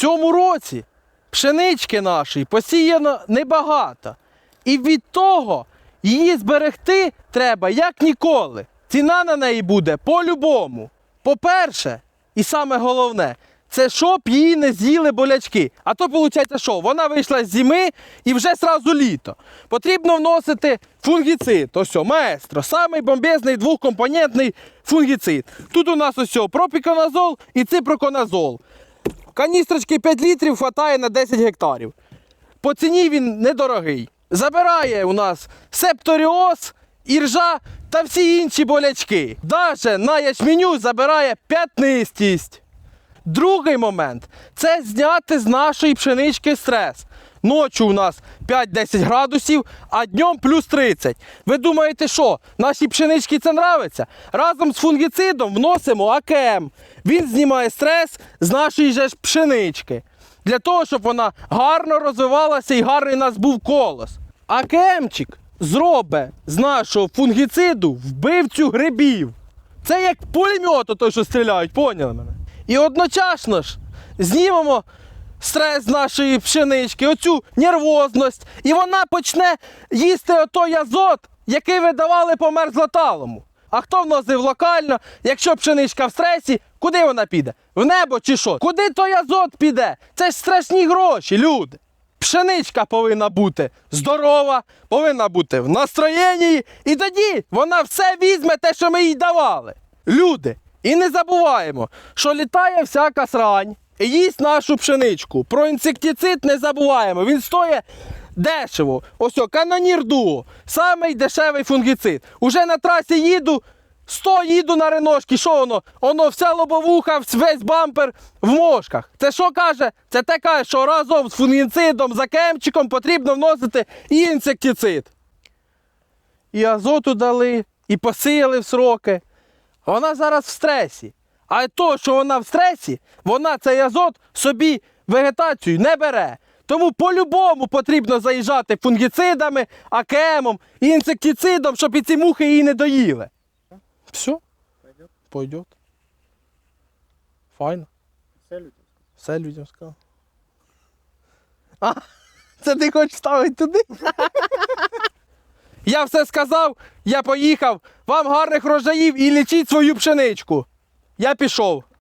цьому році пшенички нашої посіяно небагато. І від того її зберегти треба як ніколи. Ціна на неї буде по-любому. По-перше, і саме головне, це щоб її не з'їли болячки. А то виходить, що вона вийшла з зими і вже сразу літо. Потрібно вносити фунгіцид. Ось, маестро, самий бомбезний двохкомпонентний фунгіцид. Тут у нас ось пропіконазол і ципроконазол. Каністрочки 5 літрів хватає на 10 гектарів. По ціні він недорогий. Забирає у нас септоріоз, іржа та всі інші болячки. Даже на ячменю забирає п'ятнистість. Другий момент це зняти з нашої пшенички стрес. Ночі у нас 5-10 градусів, а днем плюс 30. Ви думаєте, що нашій пшеничці це нравиться? Разом з фунгіцидом вносимо АКМ. Він знімає стрес з нашої же ж пшенички. Для того, щоб вона гарно розвивалася і гарний у нас був колос. АКМчик зробить з нашого фунгіциду вбивцю грибів. Це як пулемет, той, що стріляють, поняли мене? І одночасно ж знімемо стрес нашої пшенички, оцю нервозність, і вона почне їсти отой азот, який видавали по мерзлоталому. А хто вносив локально, якщо пшеничка в стресі, куди вона піде? В небо чи що? Куди той азот піде? Це ж страшні гроші, люди. Пшеничка повинна бути здорова, повинна бути в настроєнні, і тоді вона все візьме те, що ми їй давали. Люди, і не забуваємо, що літає всяка срань їсть нашу пшеничку. Про інсектицид не забуваємо. Він стоїть дешево. Ось о, канонір дуо, самий дешевий фунгіцид. Уже на трасі їду. 100 їду на реношки, що воно? Воно вся лобовуха, весь бампер в мошках. Це що каже? Це те каже, що разом з фунгіцидом, за кемчиком потрібно вносити і інсектицид. І азоту дали, і посіяли в сроки. Вона зараз в стресі. А то, що вона в стресі, вона цей азот собі вегетацію не бере. Тому по-любому потрібно заїжджати фунгіцидами, акемом і інсектицидом, щоб і ці мухи її не доїли. Все? Пойдет? Пойдет. Файно. Все людям. Все людям сказав. А, це ти хочеш ставити туди? Я все сказав, я поїхав. Вам гарних рожаїв і лічіть свою пшеничку. Я пішов.